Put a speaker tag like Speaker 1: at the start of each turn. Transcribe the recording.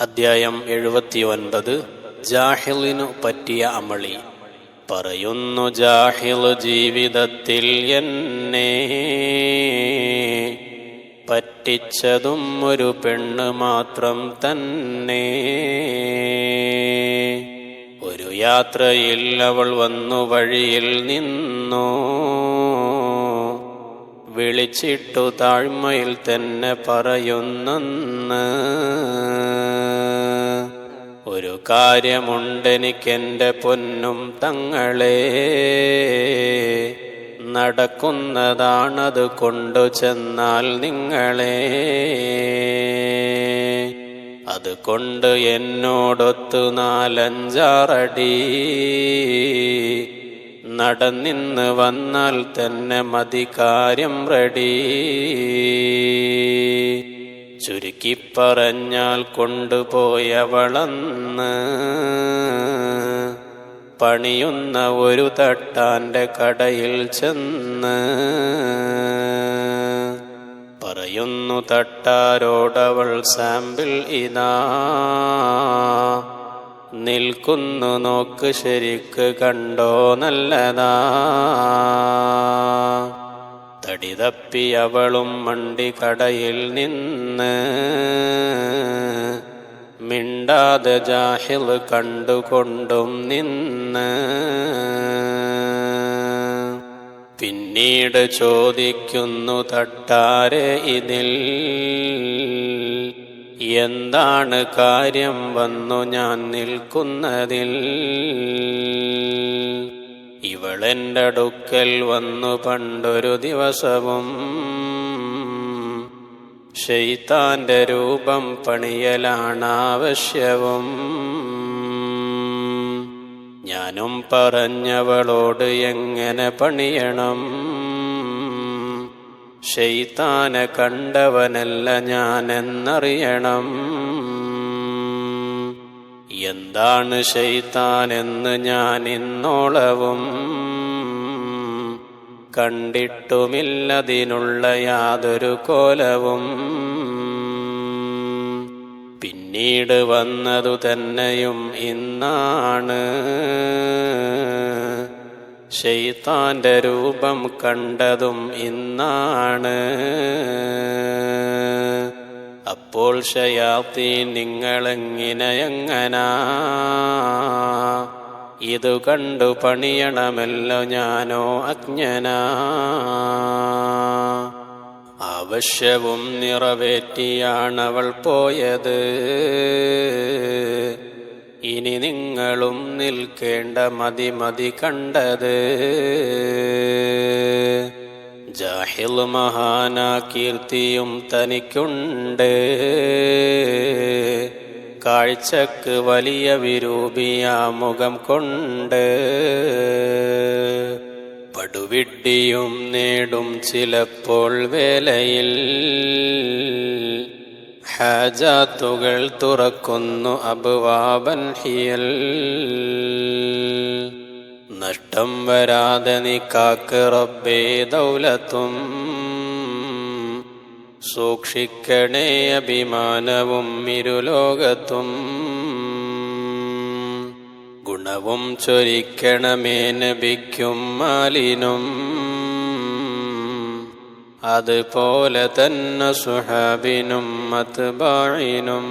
Speaker 1: അദ്ധ്യായം എഴുപത്തി ഒൻപത് ജാഹിലിനു പറ്റിയ അമളി. പറയുന്നു ജാഹിൽ ജീവിതത്തിൽ എന്നെ പറ്റിച്ചതും ഒരു പെണ്ണ് മാത്രം തന്നെ. ഒരു യാത്രയിൽ അവൾ വന്നു വഴിയിൽ നിന്നു. വിളിച്ചിട്ടു താഴ്മയിൽ തന്നെ പറയുന്നെന്ന്. ഒരു കാര്യമുണ്ടെനിക്കെന്റെ പൊന്നും തങ്ങളെ. നടക്കുന്നതാണത് കൊണ്ടു ചെന്നാൽ നിങ്ങളെ. അതുകൊണ്ട് എന്നോടൊത്തു നാലഞ്ചാറടി. നടന്നിന്ന് വന്നാൽ തന്നെ മതി കാര്യം റെഡി. ചുരുക്കി പറഞ്ഞാൽ കൊണ്ടുപോയവളന്ന്. പണിയുന്ന ഒരു തട്ടാന്റെ കടയിൽ ചെന്ന് പറയുന്നു തട്ടാരോടവൾ സാമ്പിൾ ഇതാ. നിൽക്കുന്നു നോക്ക് ശരിക്ക് കണ്ടോ നല്ലതാ. തടി തപ്പി അവളും മണ്ടി കടയിൽ നിന്ന്. മിണ്ടാതെ ജാഹിൽ കണ്ടുകൊണ്ടും നിന്ന്. പിന്നീട് ചോദിക്കുന്നു തട്ടാരെ ഇതിൽ. എന്താണ് കാര്യം വന്നു ഞാൻ നിൽക്കുന്നതിൽ? ഇവളെന്റെ അടുക്കൽ വന്നു പണ്ടൊരു ദിവസവും. ശൈത്താന്റെ രൂപം പണിയലാണാവശ്യവും ഞാനും പറഞ്ഞവളോട് എങ്ങനെ പണിയണം? ഷെയ്ത്താനെ കണ്ടവനല്ല ഞാനെന്നറിയണം. എന്താണ് ഷെയ്ത്താനെന്ന് ഞാൻ ഇന്നോളവും കണ്ടിട്ടുമില്ലതിനുള്ള യാതൊരു കോലവും. പിന്നീട് വന്നതു തന്നെയും ഇന്നാണ്. ഷെയ്ത്താന്റെ രൂപം കണ്ടതും ഇന്നാണ്. അപ്പോൾ ഷയാത്തി നിങ്ങളെങ്ങിനെയങ്ങനാ ഇതു കണ്ടു പണിയണമല്ലോ ഞാനോ അജ്ഞനാ. ആവശ്യവും നിറവേറ്റിയാണവൾ പോയത്. ഇനി നിങ്ങളും നിൽക്കേണ്ട മതി മതി കണ്ടത്. ജാഹിൽ മഹാന കീർത്തിയും തനിക്കുണ്ട്. കാഴ്ചക്ക് വലിയ വിരൂപിയ മുഖം കൊണ്ട് പടുവിട്ടിയും നേടും ചിലപ്പോൾ വേലയിൽ. ഹാജാത്തുകൾ തുറക്കുന്നു അബുവാബൻ ഹിയൽ. നഷ്ടം വരാതെ നിക്കാക്ക് കാക്ക് റബ്ബേ ദൗലത്തും. സൂക്ഷിക്കണേ അഭിമാനവും ഇരുലോകത്തും. ഗുണവും ചൊരിക്കണമേ നബിക്കും മാലിനും. അതുപോലെ തന്നെ സുഹാബിനും മത്ബാഴിനും